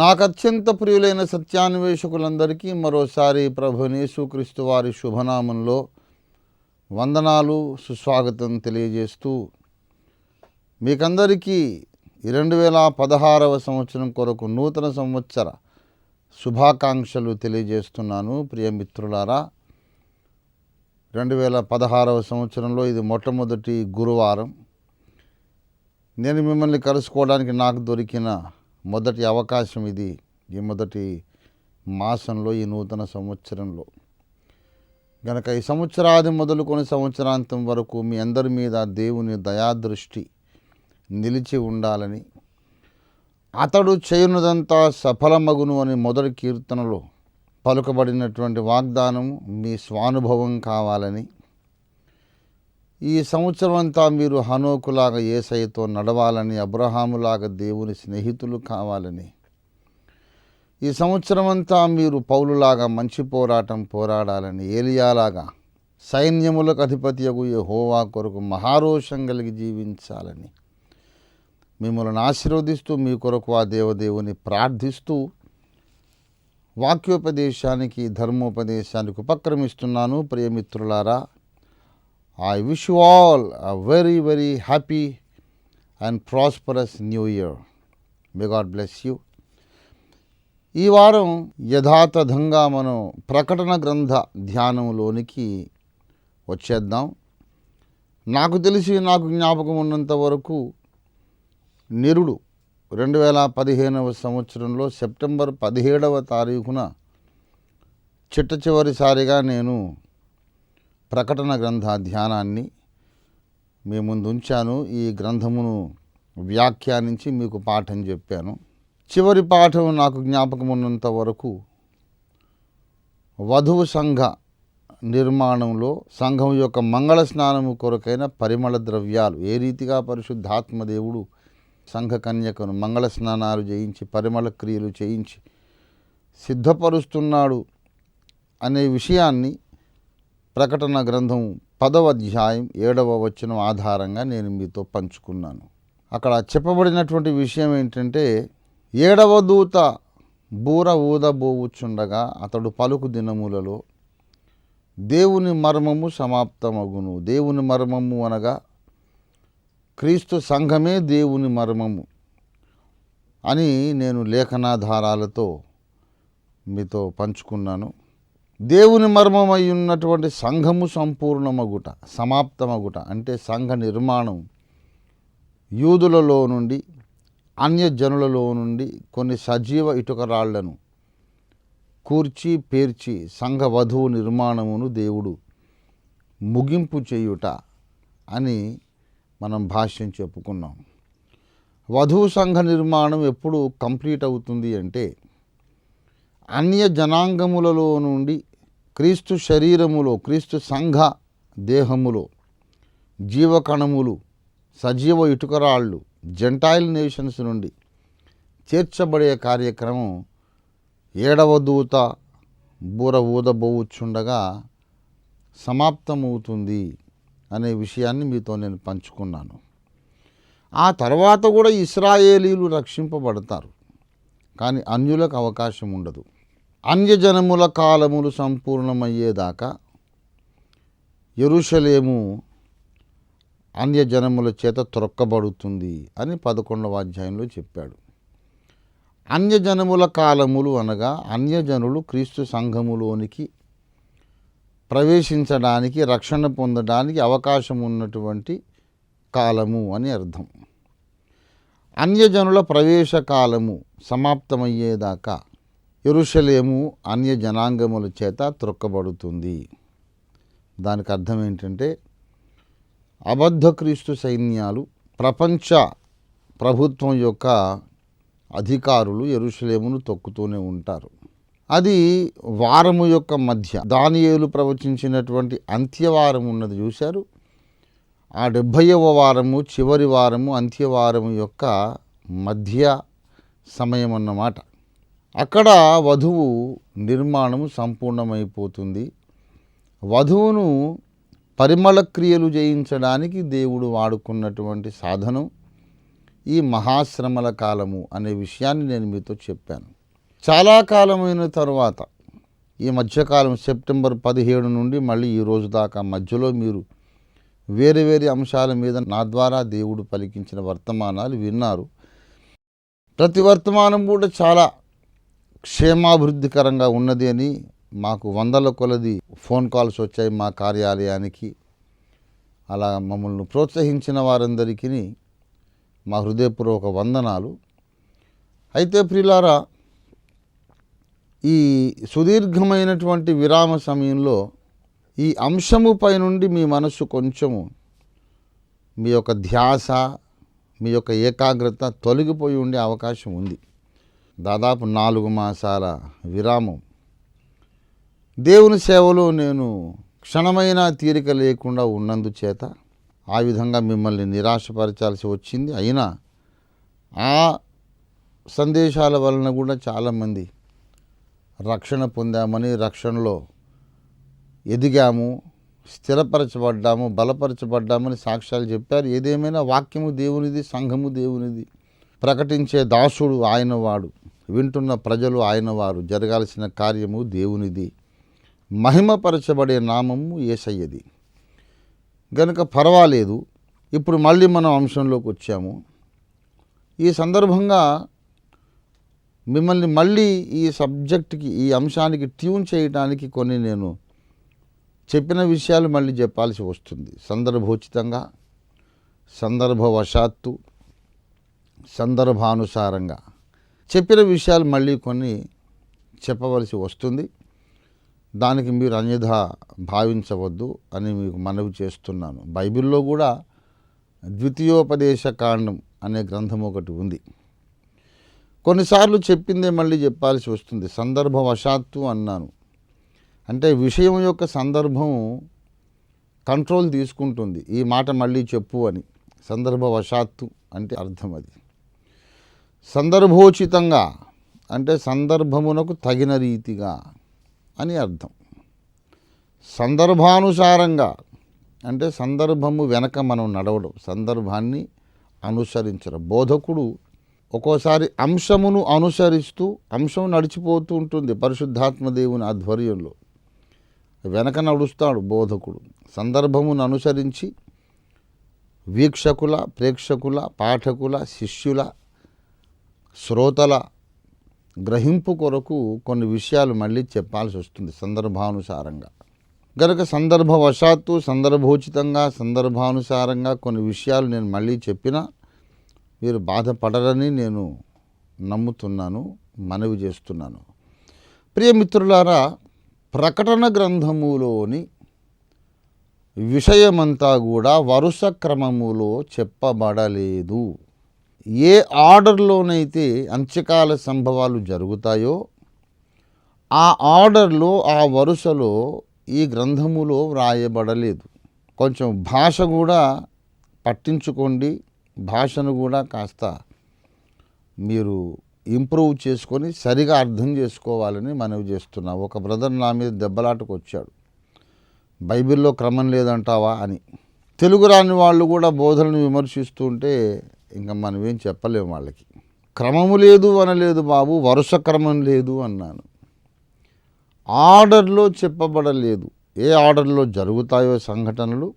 నాకు అత్యంత ప్రియులైన సత్యాన్వేషకులందరికీ మరోసారి ప్రభునేసుక్రీస్తు వారి శుభనామంలో వందనాలు సుస్వాగతం తెలియజేస్తూ మీకందరికీ రెండు వేల పదహారవ సంవత్సరం కొరకు నూతన సంవత్సర శుభాకాంక్షలు తెలియజేస్తున్నాను. ప్రియమిత్రులారా రెండు వేల పదహారవ సంవత్సరంలో ఇది మొట్టమొదటి గురువారం. నేను మిమ్మల్ని కలుసుకోవడానికి నాకు దొరికిన మొదటి అవకాశం ఇది. ఈ మొదటి మాసంలో ఈ నూతన సంవత్సరంలో. గనక ఈ సంవత్సరాది మొదలుకొని సంవత్సరాంతం వరకు మీ అందరి మీద దేవుని దయాదృష్టి నిలిచి ఉండాలని అతడు చేయునదంతా సఫలమగును అని మొదటి కీర్తనలో పలుకబడినటువంటి వాగ్దానం మీ స్వానుభవం కావాలని ఈ సంవత్సరం అంతా మీరు హనోకులాగా ఏసైతో నడవాలని అబ్రహాములాగా దేవుని స్నేహితులు కావాలని. ఈ సంవత్సరం అంతా మీరు పౌలులాగా మంచి పోరాటం పోరాడాలని ఏలియాలాగా సైన్యములకు అధిపతియగు హోవా కొరకు మహారోషం కలిగి జీవించాలని. మిమ్మల్ని ఆశీర్వదిస్తూ మీ కొరకు ఆ దేవదేవుని ప్రార్థిస్తూ వాక్యోపదేశానికి ధర్మోపదేశానికి ఉపక్రమిస్తున్నాను. ప్రియమిత్రులారా I wish you all a very very happy and prosperous new year may God bless you ఈ వారం యథాతథంగా మనం ప్రకటన గ్రంథ ధ్యానంలోనికి వచ్చేద్దాం. నాకు తెలిసి నాకు జ్ఞాపకం ఉన్నంత వరకు నిరుడు రెండు వేల పదిహేనవ సంవత్సరంలో సెప్టెంబర్ పదిహేడవ తారీఖున చిట్ట చివరిసారిగా నేను ప్రకటన గ్రంథ ధ్యానాన్ని మీ ముందు ఉంచాను ఈ గ్రంథమును వ్యాఖ్యానించి మీకు పాఠం చెప్పాను. చివరి పాఠం నాకు జ్ఞాపకం ఉన్నంత వరకు వధువు సంఘ నిర్మాణంలో సంఘం యొక్క మంగళ స్నానము కొరకైన పరిమళ ద్రవ్యాలు ఏ రీతిగా పరిశుద్ధాత్మదేవుడు సంఘ కన్యకను మంగళ స్నానాలు చేయించి పరిమళ క్రియలు చేయించి సిద్ధపరుస్తున్నాడు అనే విషయాన్ని ప్రకటన గ్రంథం పదవ అధ్యాయం ఏడవ వచనం ఆధారంగా నేను మీతో పంచుకున్నాను. అక్కడ చెప్పబడినటువంటి విషయం ఏంటంటే ఏడవ దూత బూర ఊదబోవుచుండగా అతడు పలుకు దినములలో దేవుని మర్మము సమాప్తమగును. దేవుని మర్మము అనగా క్రీస్తు సంఘమే దేవుని మర్మము అని నేను లేఖనాధారాలతో మీతో పంచుకున్నాను. దేవుని మర్మమై ఉన్నటువంటి సంఘము సంపూర్ణమగుట సమాప్తమగుట అంటే సంఘ నిర్మాణం యూదులలో నుండి అన్యజనులలో నుండి కొన్ని సజీవ ఇటుకరాళ్ళను కూర్చి పేర్చి సంఘ వధువు నిర్మాణమును దేవుడు ముగింపు చేయుట అని మనం భాష్యం చెప్పుకున్నాం. వధువు సంఘ నిర్మాణం ఎప్పుడు కంప్లీట్ అవుతుంది అంటే అన్య జనాంగములలో నుండి క్రీస్తు శరీరములో క్రీస్తు సంఘ దేహములో జీవకణములు సజీవ ఇటుకరాళ్ళు జెంటైల్ నేషన్స్ నుండి చేర్చబడే కార్యక్రమం ఏడవ దూత బూర ఊదబోవచ్చుండగా సమాప్తమవుతుంది అనే విషయాన్ని మీతో నేను పంచుకున్నాను. ఆ తర్వాత కూడా ఇస్రాయేలీలు రక్షింపబడతారు. కానీ అన్యులకు అవకాశం ఉండదు. అన్యజనముల కాలములు సంపూర్ణమయ్యేదాకా ఎరుషలేము అన్యజనముల చేత త్రొక్కబడుతుంది అని పదకొండవ అధ్యాయంలో చెప్పాడు. అన్యజనముల కాలములు అనగా అన్యజనులు క్రీస్తు సంఘములోనికి ప్రవేశించడానికి రక్షణ పొందడానికి అవకాశం ఉన్నటువంటి కాలము అని అర్థం. అన్యజనుల ప్రవేశ కాలము సమాప్తమయ్యేదాకా ఎరుషలేము అన్య జనాంగముల చేత త్రొక్కబడుతుంది. దానికి అర్థం ఏంటంటే అబద్ధ క్రీస్తు సైన్యాలు ప్రపంచ ప్రభుత్వం యొక్క అధికారులు ఎరుషలేమును తొక్కుతూనే ఉంటారు. అది వారము యొక్క మధ్య దానియేలు ప్రవచించినటువంటి అంత్యవారం ఉన్నది చూశారు. ఆ డెబ్భైవ వారము చివరి వారము అంత్యవారము యొక్క మధ్య సమయం అన్నమాట. అక్కడ వధువు నిర్మాణము సంపూర్ణమైపోతుంది. వధువును పరిమళ క్రియలు చేయించడానికి దేవుడు వాడుకున్నటువంటి సాధనం ఈ మహాశ్రమల కాలము అనే విషయాన్ని నేను మీతో చెప్పాను. చాలా కాలమైన తర్వాత ఈ మధ్యకాలం సెప్టెంబర్ పదిహేడు నుండి మళ్ళీ ఈ రోజు దాకా మధ్యలో మీరు వేరే వేరే అంశాల మీద నా ద్వారా దేవుడు పలికించిన వర్తమానాలు విన్నారు. ప్రతి వర్తమానం కూడా చాలా క్షేమాభివృద్ధికరంగా ఉన్నది అని మాకు వందల కొలది ఫోన్ కాల్స్ వచ్చాయి మా కార్యాలయానికి. అలా మమ్మల్ని ప్రోత్సహించిన వారందరికీ మా హృదయపూర్వక వందనాలు. అయితే ప్రిలారా ఈ సుదీర్ఘమైనటువంటి విరామ సమయంలో ఈ అంశముపై నుండి మీ మనస్సు కొంచెము మీ యొక్క ధ్యాస మీ యొక్క ఏకాగ్రత తొలగిపోయి ఉండే అవకాశం ఉంది. దాదాపు నాలుగు మాసాల విరామం. దేవుని సేవలో నేను క్షణమైన తీరిక లేకుండా ఉన్నందుచేత ఆ విధంగా మిమ్మల్ని నిరాశపరచాల్సి వచ్చింది. అయినా ఆ సందేశాల వలన కూడా చాలామంది రక్షణ పొందామని రక్షణలో ఎదిగాము స్థిరపరచబడ్డాము బలపరచబడ్డామని సాక్ష్యాలు చెప్పారు. ఏదేమైనా వాక్యము దేవునిది సంఘము దేవునిది ప్రకటించే దాసుడు ఆయన వాడు. వింటున్న ప్రజలు ఆయన వారు జరగాల్సిన కార్యము దేవునిది. మహిమపరచబడే నామము ఏసయ్యది. గనుక పర్వాలేదు ఇప్పుడు మళ్ళీ మనం అంశంలోకి వచ్చాము. ఈ సందర్భంగా మిమ్మల్ని మళ్ళీ ఈ సబ్జెక్ట్కి ఈ అంశానికి ట్యూన్ చేయడానికి కొన్ని నేను చెప్పిన విషయాలు మళ్ళీ చెప్పాల్సి వస్తుంది. సందర్భోచితంగా సందర్భవశాత్తు సందర్భానుసారంగా. చెప్పిన విషయాలు మళ్ళీ కొన్ని చెప్పవలసి వస్తుంది. దానికి మీరు అన్యథ భావించవద్దు అని మీకు మనవి చేస్తున్నాను. బైబిల్లో కూడా ద్వితీయోపదేశ కాండం అనే గ్రంథం ఒకటి ఉంది. కొన్నిసార్లు చెప్పిందే మళ్ళీ చెప్పాల్సి వస్తుంది. సందర్భవశాత్తు అన్నాను. అంటే విషయం యొక్క సందర్భం కంట్రోల్ తీసుకుంటుంది. ఈ మాట మళ్ళీ చెప్పు అని. సందర్భవశాత్తు అంటే అర్థం అది. సందర్భోచితంగా అంటే సందర్భమునకు తగిన రీతిగా అని అర్థం. సందర్భానుసారంగా అంటే సందర్భము వెనక మనం నడవడం సందర్భాన్ని అనుసరించడం. బోధకుడు ఒక్కోసారి అంశమును అనుసరిస్తూ అంశం నడిచిపోతూ ఉంటుంది పరిశుద్ధాత్మ దేవుని ఆధ్వర్యంలో. వెనక నడుస్తాడు బోధకుడు. సందర్భమును అనుసరించి వీక్షకుల ప్రేక్షకుల పాఠకుల శిష్యుల శ్రోతల గ్రహింపు కొరకు కొన్ని విషయాలు మళ్ళీ చెప్పాల్సి వస్తుంది సందర్భానుసారంగా. గనక సందర్భవశాత్తు సందర్భోచితంగా సందర్భానుసారంగా కొన్ని విషయాలు నేను మళ్ళీ చెప్పినా మీరు బాధపడరని నేను నమ్ముతున్నాను మనవి చేస్తున్నాను. ప్రియమిత్రులారా ప్రకటన గ్రంథములోని విషయమంతా కూడా వరుస క్రమములో చెప్పబడలేదు. ఏ ఆర్డర్లోనైతే అంత్యకాల సంభవాలు జరుగుతాయో ఆ ఆర్డర్లో ఆ వరుసలో ఈ గ్రంథములో వ్రాయబడలేదు. కొంచెం భాష కూడా పట్టించుకోండి. భాషను కూడా కాస్త మీరు ఇంప్రూవ్ చేసుకొని సరిగా అర్థం చేసుకోవాలని మనవి చేస్తున్నా. ఒక బ్రదర్ నా మీద దెబ్బలాటకు వచ్చాడు బైబిల్లో క్రమం లేదంటావా అని. తెలుగు రాని వాళ్ళు కూడా బోధనను విమర్శిస్తుంటే ఇంకా మనం ఏం చెప్పలేము వాళ్ళకి. క్రమము లేదు అనలేదు బాబు వరుస క్రమం లేదు అన్నాను. ఆర్డర్లో చెప్పబడలేదు. ఏ ఆర్డర్లో జరుగుతాయో సంఘటనలు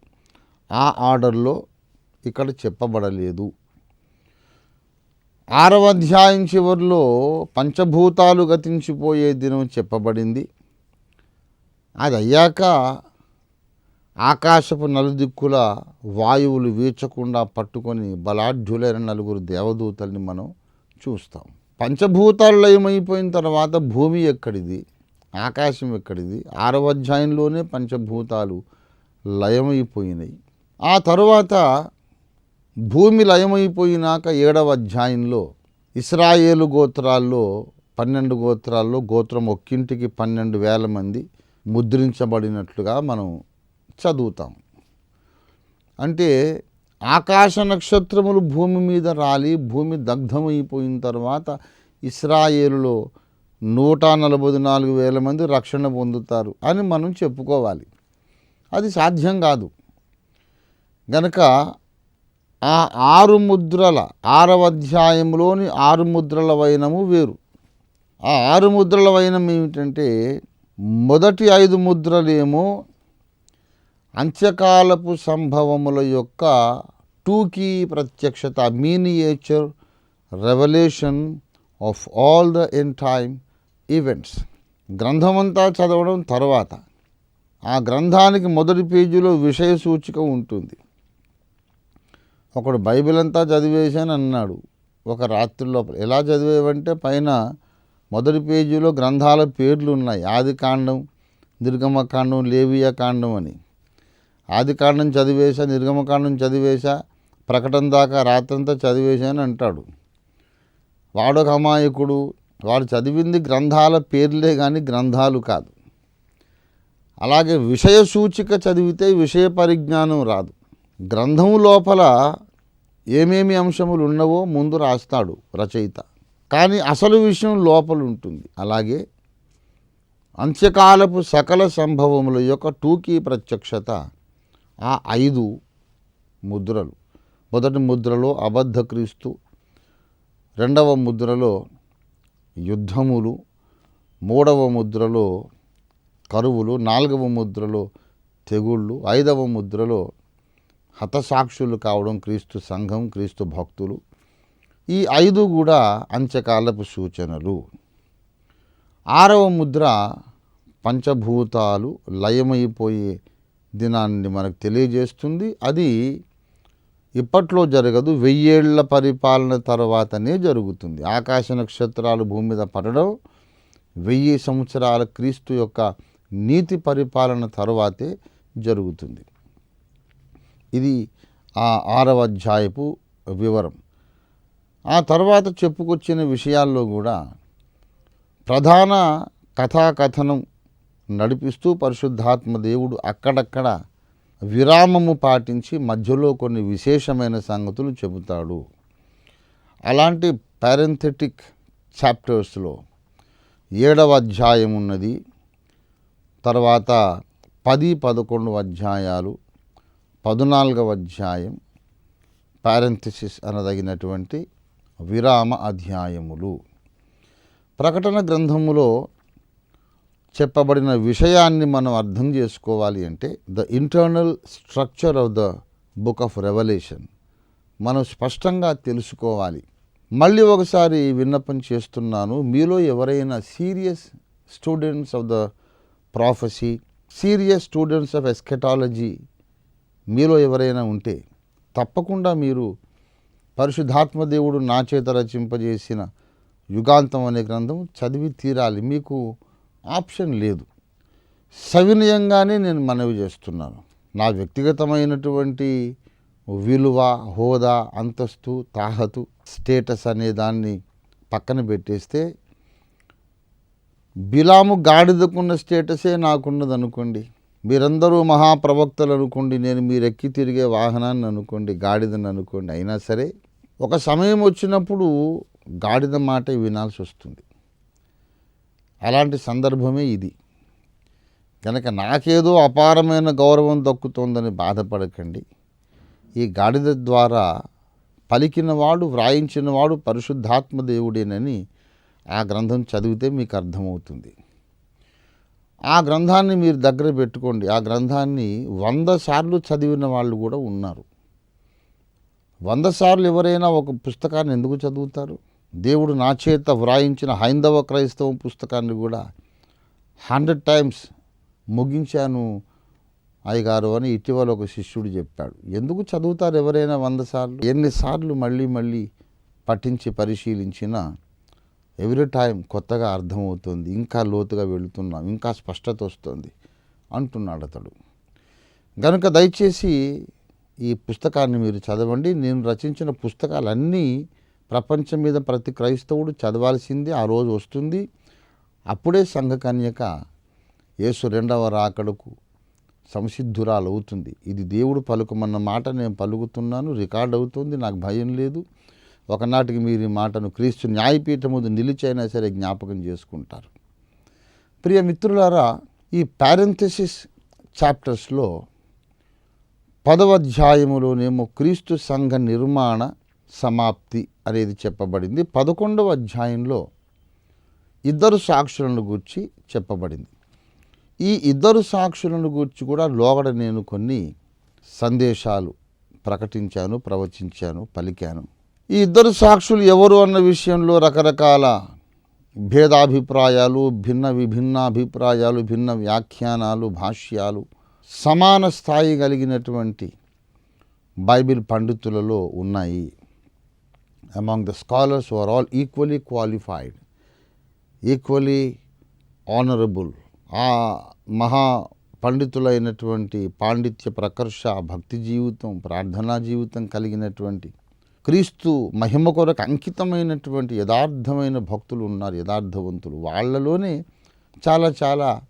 ఆ ఆర్డర్లో ఇక్కడ చెప్పబడలేదు. ఆరవ అధ్యాయం చివరిలో పంచభూతాలు గతించిపోయే దినం చెప్పబడింది. అది అయ్యాక ఆకాశపు నలుదిక్కుల వాయువులు వీచకుండా పట్టుకొని బలాఢ్యులైన నలుగురు దేవదూతల్ని మనం చూస్తాం. పంచభూతాలు లయమైపోయిన తర్వాత భూమి ఎక్కడిది? ఆకాశం ఎక్కడిది? ఆరవ అధ్యాయంలోనే పంచభూతాలు లయమైపోయినాయి. ఆ తరువాత భూమి లయమైపోయినాక ఏడవ అధ్యాయంలో ఇస్రాయేలు గోత్రాల్లో పన్నెండు గోత్రాల్లో గోత్రం ఒక్కింటికి పన్నెండు వేల మంది ముద్రించబడినట్లుగా మనం చదువుతాం. అంటే ఆకాశ నక్షత్రములు భూమి మీద రాలి భూమి దగ్ధమైపోయిన తర్వాత ఇస్రాయేలులో నూట నలభై నాలుగు వేల మంది రక్షణ పొందుతారు అని మనం చెప్పుకోవాలి. అది సాధ్యం కాదు. గనక ఆ ఆరు ముద్రల ఆరవ అధ్యాయంలోని ఆరు ముద్రల వైనము వేరు. ఆ ఆరు ముద్రల వైనం ఏమిటంటే మొదటి ఐదు ముద్రలేమో అంత్యకాలపు సంభవముల యొక్క టూకీ ప్రత్యక్షత miniature revolution of all the end time events. గ్రంథమంతా చదవడం తర్వాత ఆ గ్రంథానికి మొదటి పేజీలో విషయ సూచిక ఉంటుంది. ఒకడు బైబిల్ అంతా చదివేశాను అన్నాడు. ఒక రాత్రి లోపల ఎలా చదివేవంటే పైన మొదటి పేజీలో గ్రంథాల పేర్లు ఉన్నాయి. ఆది కాండం నిర్గమకాండం లేవియా కాండం అని. ఆదికాండం చదివేశా నిర్గమకాండం చదివేశా ప్రకటన దాకా రాత్రంతా చదివేశా అని అంటాడు. వాడొక అమాయకుడు వాడు చదివింది గ్రంథాల పేర్లే కానీ గ్రంథాలు కాదు. అలాగే విషయ సూచిక చదివితే విషయ పరిజ్ఞానం రాదు. గ్రంథం లోపల ఏమేమి అంశములు ఉన్నవో ముందు రాస్తాడు రచయిత. కానీ అసలు విషయం లోపల ఉంటుంది. అలాగే అంత్యకాలపు సకల సంభవముల యొక్క టూకీ ప్రత్యక్షత ఆ ఐదు ముద్రలు. మొదటి ముద్రలో అబద్ధ క్రీస్తు రెండవ ముద్రలో యుద్ధములు మూడవ ముద్రలో కరువులు నాలుగవ ముద్రలో తెగుళ్ళు ఐదవ ముద్రలో హతసాక్షులు కావడం క్రీస్తు సంఘం క్రీస్తు భక్తులు. ఈ ఐదు కూడా అంత్యకాలపు సూచనలు. ఆరవ ముద్ర పంచభూతాలు లయమైపోయే దినాన్ని మనకు తెలియజేస్తుంది. అది ఇప్పట్లో జరగదు. వెయ్యేళ్ళ పరిపాలన తర్వాతనే జరుగుతుంది. ఆకాశ నక్షత్రాలు భూమి మీద పడడం వెయ్యి సంవత్సరాల క్రీస్తు యొక్క నీతి పరిపాలన తర్వాతే జరుగుతుంది. ఇది ఆ ఆరవ అధ్యాయపు వివరం. ఆ తర్వాత చెప్పుకొచ్చిన విషయాల్లో కూడా ప్రధాన కథాకథనం నడిపిస్తూ పరిశుద్ధాత్మ దేవుడు అక్కడక్కడ విరామము పాటించి మధ్యలో కొన్ని విశేషమైన సంగతులు చెబుతాడు. అలాంటి పారెంథెటిక్ చాప్టర్స్లో ఏడవ అధ్యాయం ఉన్నది. తర్వాత పది పదకొండు అధ్యాయాలు పద్నాలుగవ అధ్యాయం పారెంథసిస్ అనదగినటువంటి విరామ అధ్యాయములు. ప్రకటన గ్రంథములో చెప్పబడిన విషయాన్ని మనం అర్థం చేసుకోవాలి అంటే the internal structure of the book of revolution మనం స్పష్టంగా తెలుసుకోవాలి. మళ్ళీ ఒకసారి విన్నపం చేస్తున్నాను. మీలో ఎవరైనా serious students of the prophecy serious students of eschatology మీలో ఎవరైనా ఉంటే తప్పకుండా మీరు పరిశుద్ధాత్మ దేవుడు నా చేత రచింపజేసిన యుగాంతం అనే గ్రంథం చదివి తీరాలి. మీకు ఆప్షన్ లేదు. సవినయంగానే నేను మనవి చేస్తున్నాను. నా వ్యక్తిగతమైనటువంటి విలువ హోదా అంతస్తు తాహతు స్టేటస్ అనే దాన్ని పక్కన పెట్టేస్తే బిలాము గాడిదకున్న స్టేటసే నాకున్నది అనుకోండి మీరందరూ మహాప్రవక్తలు అనుకోండి నేను మీరు ఎక్కి తిరిగే వాహనాన్ని అనుకోండి గాడిదని అనుకోండి అయినా సరే ఒక సమయం వచ్చినప్పుడు గాడిద మాట వినాల్సి వస్తుంది. అలాంటి సందర్భమే ఇది. కనుక నాకేదో అపారమైన గౌరవం దక్కుతోందని బాధపడకండి. ఈ గాడిద ద్వారా పలికినవాడు వ్రాయించినవాడు పరిశుద్ధాత్మ దేవుడేనని ఆ గ్రంథం చదివితే మీకు అర్థమవుతుంది. ఆ గ్రంథాన్ని మీరు దగ్గర పెట్టుకోండి. ఆ గ్రంథాన్ని వంద సార్లు చదివిన వాళ్ళు కూడా ఉన్నారు. వంద సార్లు ఎవరైనా ఒక పుస్తకాన్ని ఎందుకు చదువుతారు? దేవుడు నా చేత వ్రాయించిన హైందవ క్రైస్తవ పుస్తకాన్ని కూడా హండ్రెడ్ టైమ్స్ ముగించాను అయ్యగారు అని ఇటీవల ఒక శిష్యుడు చెప్పాడు. ఎందుకు చదువుతారు ఎవరైనా వంద సార్లు? ఎన్నిసార్లు మళ్ళీ మళ్ళీ పఠించి పరిశీలించినా ఎవ్రీ టైం కొత్తగా అర్థమవుతుంది. ఇంకా లోతుగా వెళుతున్నాం. ఇంకా స్పష్టత వస్తుంది అంటున్నాడు అతడు. కనుక దయచేసి ఈ పుస్తకాన్ని మీరు చదవండి. నేను రచించిన పుస్తకాలన్నీ ప్రపంచం మీద ప్రతి క్రైస్తవుడు చదవాల్సింది ఆ రోజు వస్తుంది. అప్పుడే సంఘకన్యక యేసు రెండవ రాకడకు సంసిద్ధురాలు అవుతుంది. ఇది దేవుడు పలుకమన్న మాట నేను పలుకుతున్నాను రికార్డ్ అవుతుంది నాకు భయం లేదు. ఒకనాటికి మీరు ఈ మాటను క్రీస్తు న్యాయపీఠం ముందు నిలిచైనా సరే జ్ఞాపకం చేసుకుంటారు. ప్రియ మిత్రులారా ఈ ప్యారెంథసిస్ చాప్టర్స్లో పదవ అధ్యాయములోనేమో క్రీస్తు సంఘ నిర్మాణ సమాప్తి అనేది చెప్పబడింది. పదకొండవ అధ్యాయంలో ఇద్దరు సాక్షులను గూర్చి చెప్పబడింది. ఈ ఇద్దరు సాక్షులను గూర్చి కూడా లోగడ నేను కొన్ని సందేశాలు ప్రకటించాను ప్రవచించాను పలికాను. ఈ ఇద్దరు సాక్షులు ఎవరు అన్న విషయంలో రకరకాల భేదాభిప్రాయాలు భిన్న విభిన్న అభిప్రాయాలు భిన్న వ్యాఖ్యానాలు భాష్యాలు సమాన స్థాయి కలిగినటువంటి బైబిల్ పండితులలో ఉన్నాయి. Among the scholars are all equally qualified equally honorable, ఆ మహా పండితులైనటువంటి పాండిత్య ప్రకర్ష భక్తి జీవితం ప్రార్థనా జీవితం కలిగినటువంటి క్రీస్తు మహిమ కొరకు అంకితమైనటువంటి యథార్థమైన భక్తులు ఉన్నారు యథార్థవంతులు. వాళ్ళలోనే చాలా చాలా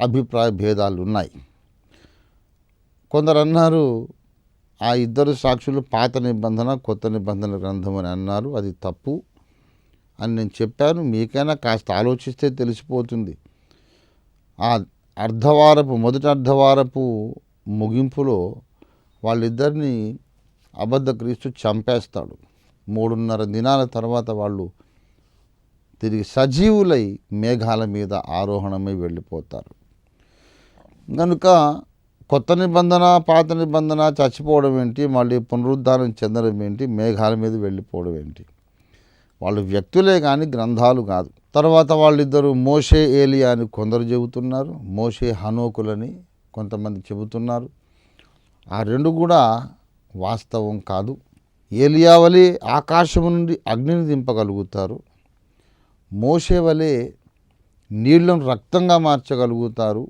అభిప్రాయ భేదాలు ఉన్నాయి. కొందరు అన్నారు ఆ ఇద్దరు సాక్షులు పాత నిబంధన కొత్త నిబంధన గ్రంథం అని అన్నారు. అది తప్పు అని నేను చెప్పాను. మీకైనా కాస్త ఆలోచిస్తే తెలిసిపోతుంది. ఆ అర్ధవారపు మొదటి అర్ధవారపు ముగింపులో వాళ్ళిద్దరిని అబద్ధ క్రీస్తు చంపేస్తాడు. మూడున్నర దినాల తర్వాత వాళ్ళు తిరిగి సజీవులై మేఘాల మీద ఆరోహణమై వెళ్ళిపోతారు. కనుక కొత్త నిబంధన పాత నిబంధన చచ్చిపోవడం ఏంటి? మళ్ళీ పునరుద్ధానం చెందడం ఏంటి? మేఘాల మీద వెళ్ళిపోవడం ఏంటి? వాళ్ళు వ్యక్తులే కానీ గ్రంథాలు కాదు. తర్వాత వాళ్ళిద్దరూ మోషే ఏలియా అని కొందరు చెబుతున్నారు. మోషే హనోకులని కొంతమంది చెబుతున్నారు. ఆ రెండు కూడా వాస్తవం కాదు. ఏలియా వలె ఆకాశము నుండి అగ్నిని దింపగలుగుతారు. మోసే వలె నీళ్ళను రక్తంగా మార్చగలుగుతారు.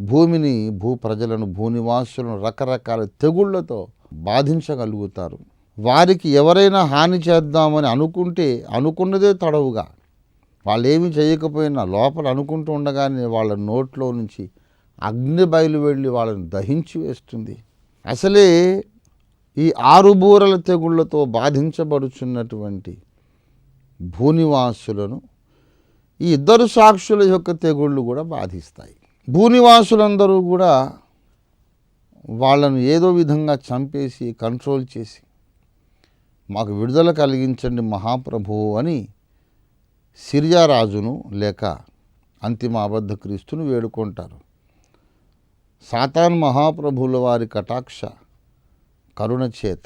భూమిని భూ ప్రజలను భూనివాసులను రకరకాల తెగుళ్ళతో బాధించగలుగుతారు. వారికి ఎవరైనా హాని చేద్దామని అనుకుంటే అనుకున్నదే తడవుగా. వాళ్ళు ఏమి చేయకపోయినా లోపల అనుకుంటూ ఉండగానే వాళ్ళ నోట్లో నుంచి అగ్ని బయలు వెళ్ళి వాళ్ళని దహించి వేస్తుంది. అసలే ఈ ఆరుబూరల తెగుళ్ళతో బాధించబడుచున్నటువంటి భూనివాసులను ఈ ఇద్దరు సాక్షుల యొక్క తెగుళ్ళు కూడా బాధిస్తాయి. భూనివాసులందరూ కూడా వాళ్ళను ఏదో విధంగా చంపేసి కంట్రోల్ చేసి మాకు విడుదల కలిగించండి మహాప్రభువు అని సిరియా రాజును లేక అంతిమ అబద్ధ క్రీస్తును వేడుకుంటారు. సాతాన్ మహాప్రభువుల వారి కటాక్ష కరుణ చేత.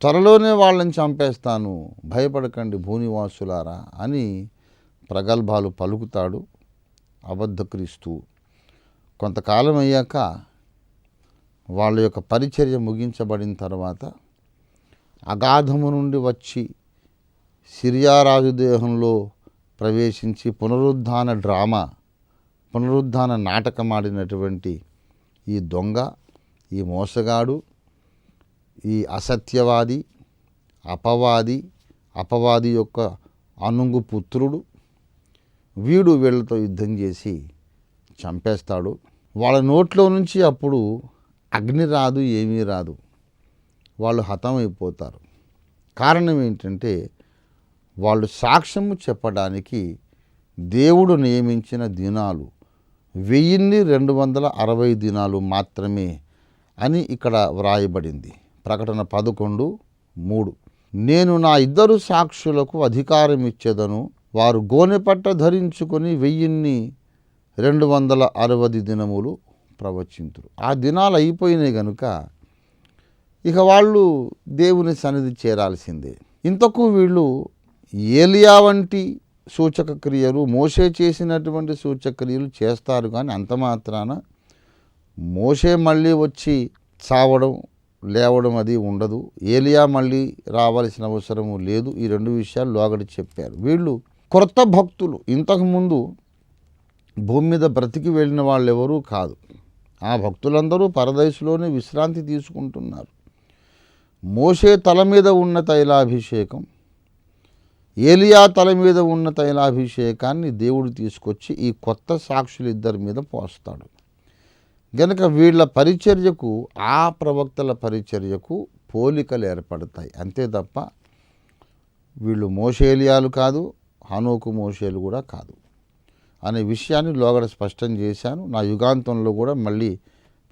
త్వరలోనే వాళ్ళని చంపేస్తాను భయపడకండి భూనివాసులారా అని ప్రగల్భాలు పలుకుతాడు అబద్ధ క్రీస్తు కొంతకాలం అయ్యాక వాళ్ళ యొక్క పరిచర్య ముగించబడిన తర్వాత అగాధము నుండి వచ్చి సిరియారాజు దేహంలో ప్రవేశించి పునరుద్ధాన డ్రామా పునరుద్ధాన నాటకమాడినటువంటి ఈ దొంగ ఈ మోసగాడు ఈ అసత్యవాది అపవాది అపవాది యొక్క అనుంగు పుత్రుడు వీడు వీళ్ళతో యుద్ధం చేసి చంపేస్తాడు. వాళ్ళ నోట్లో నుంచి అప్పుడు అగ్ని రాదు ఏమీ రాదు. వాళ్ళు హతమైపోతారు. కారణం ఏంటంటే వాళ్ళు సాక్ష్యము చెప్పడానికి దేవుడు నియమించిన దినాలు వెయ్యిన్ని రెండు వందల అరవై దినాలు మాత్రమే అని ఇక్కడ వ్రాయబడింది. ప్రకటన పదకొండు మూడు. నేను నా ఇద్దరు సాక్షులకు అధికారం ఇచ్చేదను వారు గోనెపట్ట ధరించుకొని వెయ్యిన్ని రెండు వందల అరవై దినములు ప్రవచింతురు. ఆ దినాలు అయిపోయినాయి కనుక ఇక వాళ్ళు దేవుని సన్నిధి చేరాల్సిందే. ఇంతకు వీళ్ళు ఏలియా వంటి సూచక క్రియలు మోసే చేసినటువంటి సూచక క్రియలు చేస్తారు కానీ అంత మాత్రాన మోసే మళ్ళీ వచ్చి చావడం లేవడం అది ఉండదు. ఏలియా మళ్ళీ రావాల్సిన అవసరము లేదు. ఈ రెండు విషయాలు లోగడి చెప్పారు. వీళ్ళు కొత్త భక్తులు. ఇంతకుముందు భూమి మీద బ్రతికి వెళ్ళిన వాళ్ళు ఎవరూ కాదు. ఆ భక్తులందరూ పరదేశంలోనే విశ్రాంతి తీసుకుంటున్నారు. మోషే తల మీద ఉన్న తైలాభిషేకం ఏలియా తల మీద ఉన్న తైలాభిషేకాన్ని దేవుడు తీసుకొచ్చి ఈ కొత్త సాక్షులు ఇద్దరి మీద పోస్తాడు. గనక వీళ్ళ పరిచర్యకు ఆ ప్రవక్తల పరిచర్యకు పోలికలు ఏర్పడతాయి. అంతే తప్ప వీళ్ళు మోషేలియాలు కాదు హనోకు మోషేలు కూడా కాదు. అనే విషయాన్ని లోగడ స్పష్టం చేశాను. నా యుగాంతంలో కూడా మళ్ళీ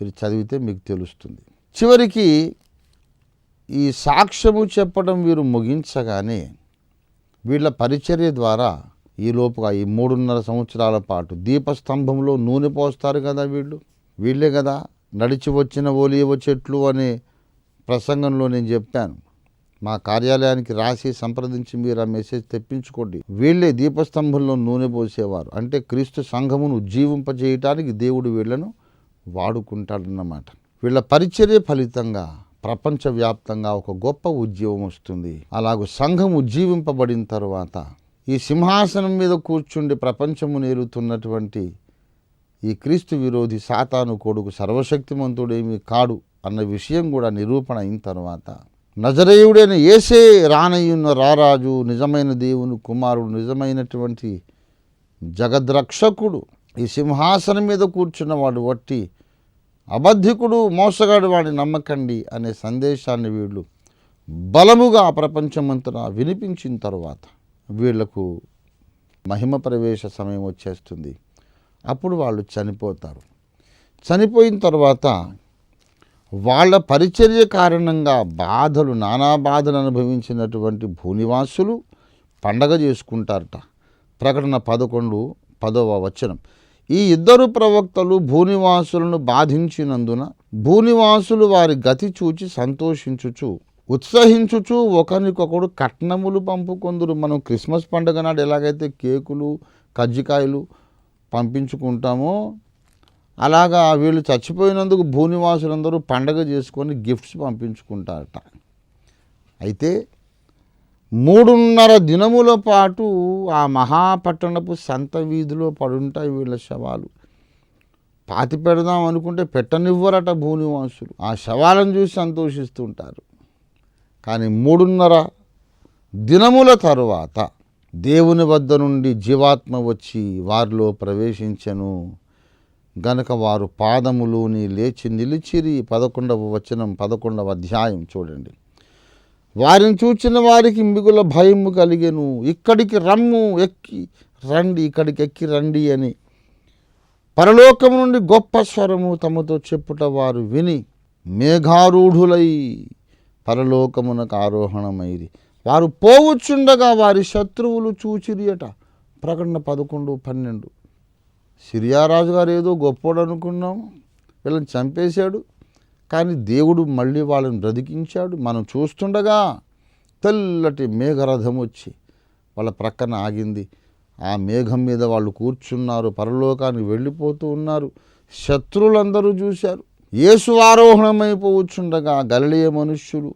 మీరు చదివితే మీకు తెలుస్తుంది. చివరికి ఈ సాక్ష్యము చెప్పడం వీరు ముగించగానే వీళ్ళ పరిచర్య ద్వారా ఈ లోపుగా ఈ మూడున్నర సంవత్సరాల పాటు దీపస్తంభంలో నూనె పోస్తారు కదా వీళ్ళు. వీళ్ళే కదా నడిచి వచ్చిన ఓలియవ చెట్లు అనే ప్రసంగంలో నేను చెప్పాను. మా కార్యాలయానికి రాసి సంప్రదించి మీరు ఆ మెసేజ్ తెప్పించుకోండి. వీళ్ళే దీపస్తంభంలో నూనె పోసేవారు. అంటే క్రీస్తు సంఘమును ఉజ్జీవింపజేయటానికి దేవుడు వీళ్ళను వాడుకుంటాడన్నమాట. వీళ్ళ పరిచర్య ఫలితంగా ప్రపంచవ్యాప్తంగా ఒక గొప్ప ఉద్యమం వస్తుంది. అలాగ సంఘం ఉజ్జీవింపబడిన తర్వాత ఈ సింహాసనం మీద కూర్చుండి ప్రపంచము నేరుతున్నటువంటి ఈ క్రీస్తు విరోధి సాతాను కొడుకు సర్వశక్తిమంతుడేమి కాడు అన్న విషయం కూడా నిరూపణ అయిన తర్వాత నజరేయుడైన ఏసే రానయ్యున్న రారాజు నిజమైన దేవుని కుమారుడు నిజమైనటువంటి జగద్రక్షకుడు ఈ సింహాసనం మీద కూర్చున్నవాడు వట్టి అబద్ధికుడు మోసగాడు వాడిని నమ్మకండి అనే సందేశాన్ని వీళ్ళు బలముగా ప్రపంచమంతటా వినిపించిన తర్వాత వీళ్ళకు మహిమ ప్రవేశ సమయం వచ్చేస్తుంది. అప్పుడు వాళ్ళు చనిపోతారు. చనిపోయిన తర్వాత వాళ్ళ పరిచర్య కారణంగా బాధలు నానా బాధలు అనుభవించినటువంటి భూనివాసులు పండగ చేసుకుంటారట. ప్రకటన పదకొండు పదవ వచనం. ఈ ఇద్దరు ప్రవక్తలు భూనివాసులను బాధించినందున భూనివాసులు వారి గతి చూచి సంతోషించుచు ఉత్సహించుచు ఒకరికొకడు కట్నములు పంపుకొందురు. మనం క్రిస్మస్ పండుగ నాడు ఎలాగైతే కేకులు కజ్జికాయలు పంపించుకుంటామో అలాగా వీళ్ళు చచ్చిపోయినందుకు భూనివాసులందరూ పండగ చేసుకొని గిఫ్ట్స్ పంపించుకుంటారట. అయితే మూడున్నర దినముల పాటు ఆ మహాపట్టణపు సంత వీధిలో పడుంటాయి వీళ్ళ శవాలు. పాతి పెడదాం అనుకుంటే పెట్టనివ్వరట భూనివాసులు. ఆ శవాలను చూసి సంతోషిస్తుంటారు. కానీ మూడున్నర దినముల తరువాత దేవుని వద్ద నుండి జీవాత్మ వచ్చి వారిలో ప్రవేశించను. గనక వారు పాదములోని లేచి నిలిచిరి పదకొండవ వచనం పదకొండవ అధ్యాయం చూడండి. వారిని చూచిన వారికి మిగుల భయము కలిగెను. ఇక్కడికి రమ్ము ఎక్కి రండి ఇక్కడికి ఎక్కి రండి అని పరలోకం నుండి గొప్ప స్వరము తమతో చెప్పుట వారు విని మేఘారూఢులై పరలోకమునకు ఆరోహణమైరి. వారు పోవచ్చుండగా వారి శత్రువులు చూచిరియట ప్రకటన పదకొండు పన్నెండు. సిరియారాజు గారు ఏదో గొప్పోడు అనుకున్నాము వీళ్ళని చంపేశాడు. కానీ దేవుడు మళ్ళీ వాళ్ళని బ్రతికించాడు. మనం చూస్తుండగా తెల్లటి మేఘరథం వచ్చి వాళ్ళ ప్రక్కన ఆగింది. ఆ మేఘం మీద వాళ్ళు కూర్చున్నారు. పరలోకానికి వెళ్ళిపోతూ ఉన్నారు. శత్రువులందరూ చూశారు. యేసు ఆరోహణమైపోవచ్చుండగా మనుష్యులు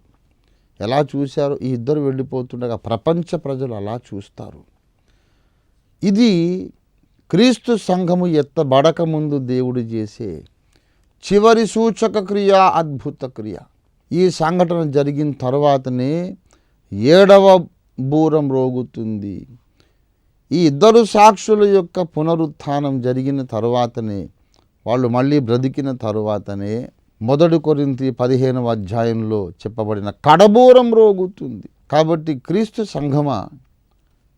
ఎలా చూశారో ఈ ఇద్దరు వెళ్ళిపోతుండగా ప్రపంచ ప్రజలు అలా చూస్తారు. ఇది క్రీస్తు సంఘము ఎత్తబడక ముందు దేవుడు చేసే చివరి సూచక క్రియ అద్భుత క్రియ. ఈ సంఘటన జరిగిన తర్వాతనే ఏడవ బూరం రోగుతుంది. ఈ ఇద్దరు సాక్షుల యొక్క పునరుత్థానం జరిగిన తర్వాతనే వాళ్ళు మళ్ళీ బ్రతికిన తరువాతనే మొదటి కొరింతి పదిహేనవ అధ్యాయంలో చెప్పబడిన కడబూరం రోగుతుంది. కాబట్టి క్రీస్తు సంఘమా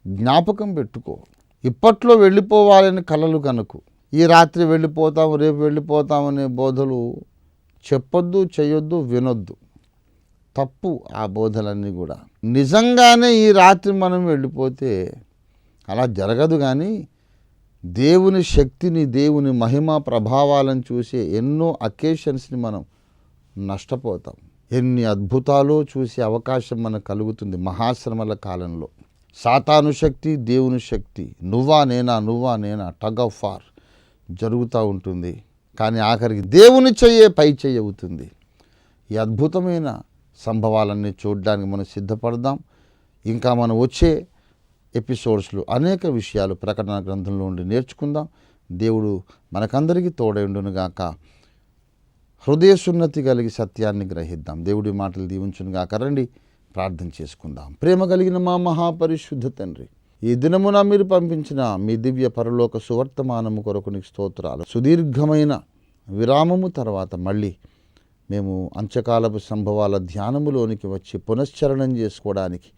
జ్ఞాపకం పెట్టుకో. ఇప్పట్లో వెళ్ళిపోవాలని కలలు కనుకు. ఈ రాత్రి వెళ్ళిపోతాం రేపు వెళ్ళిపోతామనే బోధలు చెప్పొద్దు చేయొద్దు వినొద్దు. తప్పు ఆ బోధలన్నీ కూడా. నిజంగానే ఈ రాత్రి మనం వెళ్ళిపోతే అలా జరగదు కానీ దేవుని శక్తిని దేవుని మహిమ ప్రభావాలను చూసే ఎన్నో అకేషన్స్ని మనం నష్టపోతాం. ఎన్ని అద్భుతాలు చూసే అవకాశం మనకు కలుగుతుంది మహాశ్రమల కాలంలో. సాతాను శక్తి దేవుని శక్తి. నువ్వా నేనా నువ్వా నేనా? టగ్ ఆఫ్ ఫార్ జరుగుతూ ఉంటుంది. కానీ ఆఖరికి దేవుని చెయ్యే పై చెయ్యి అవుతుంది. ఈ అద్భుతమైన సంభవాలన్నీ చూడడానికి మనం సిద్ధపడదాం. ఇంకా మనం వచ్చే ఎపిసోడ్స్లో అనేక విషయాలు ప్రకటన గ్రంథంలో ఉండి నేర్చుకుందాం. దేవుడు మనకందరికీ తోడైండునుగాక హృదయ సున్నతి కలిగి సత్యాన్ని గ్రహిద్దాం. దేవుడి మాటలు దీవించునుగాక రండి. ప్రార్థన చేసుకుందాం. ప్రేమ కలిగిన మా మహాపరిశుద్ధ తండ్రి ఈ దినమున మీరు పంపించిన మీ దివ్య పరలోక సువర్తమానము కొరకు నీకు స్తోత్రాలు. సుదీర్ఘమైన విరామము తర్వాత మళ్ళీ మేము అంచకాలపు సంభవాల ధ్యానములోనికి వచ్చి పునశ్చరణం చేసుకోవడానికి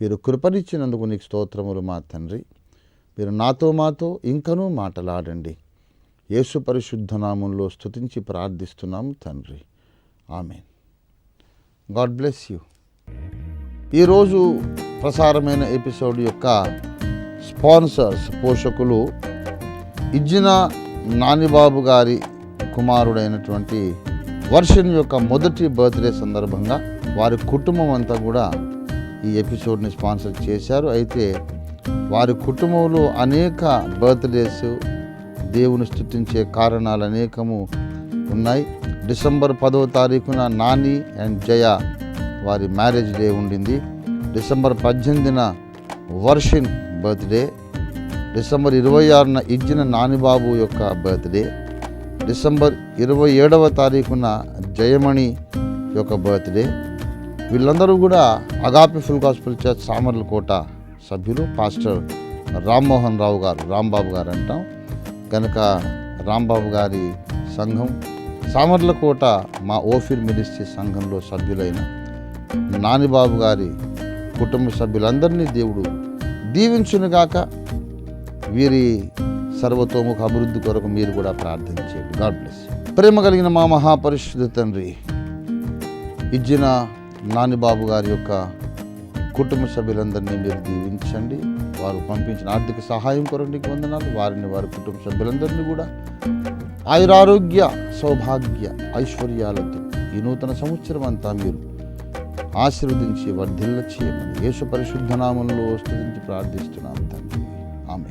మీరు కృపనిచ్చినందుకు నీకు స్తోత్రములు మా తండ్రి. మీరు నాతో మాతో ఇంకనూ మాటలాడండి. యేసు పరిశుద్ధ నామంలో ప్రార్థిస్తున్నాము తండ్రి. ఆమెన్. God bless you. ఈరోజు ప్రసారమైన ఎపిసోడ్ యొక్క స్పాన్సర్స్ పోషకులు ఇజ్జిన నానిబాబు గారి కుమారుడైనటువంటి వర్షన్ యొక్క మొదటి బర్త్డే సందర్భంగా వారి కుటుంబం అంతా కూడా ఈ ఎపిసోడ్ని స్పాన్సర్ చేశారు. అయితే వారి కుటుంబంలో అనేక బర్త్డేస్ దేవుని స్థుతించే కారణాలు అనేకము ఉన్నాయి. డిసెంబర్ పదవ తారీఖున నాని అండ్ జయ వారి మ్యారేజ్ డే ఉండింది. డిసెంబర్ పద్దెనిమిదిన వర్షిన్ బర్త్డే డిసెంబర్ ఇరవై ఆరున ఇజ్జిన నానిబాబు యొక్క బర్త్డే డిసెంబర్ ఇరవై ఏడవ తారీఖున జయమణి యొక్క బర్త్డే వీళ్ళందరూ కూడా Agape full gospel church Samarlakota సభ్యులు పాస్టర్ రామ్మోహన్ రావు గారు రాంబాబు గారు అంటాం. కనుక రాంబాబు గారి సంఘం సామర్లకోట మా ఓఫిర్ మినిస్ట్రీ సంఘంలో సభ్యులైన నానిబాబు గారి కుటుంబ సభ్యులందరినీ దేవుడు దీవించునుగాక. వీరి సర్వతోముఖ అభివృద్ధి కొరకు మీరు కూడా ప్రార్థన చేయండి. గాడ్ బ్లెస్ ప్రేమ కలిగిన మా మహాపరిశుద్ధ తండ్రి ఇచ్చిన నానిబాబు గారి యొక్క కుటుంబ సభ్యులందరినీ మీరు దీవించండి. వారు పంపించిన ఆర్థిక సహాయం కొరకు నీకు వందనాలు. వారిని వారి కుటుంబ సభ్యులందరినీ కూడా ఆయురారోగ్య సౌభాగ్య ఐశ్వర్యాలతో ఈ నూతన సంవత్సరం అంతా మీరు ఆశీర్వదించి వర్ధిల్ల చేయమని యేసు పరిశుద్ధ నామంలో స్తుతించి ప్రార్థిస్తున్నాం తండ్రి. ఆమె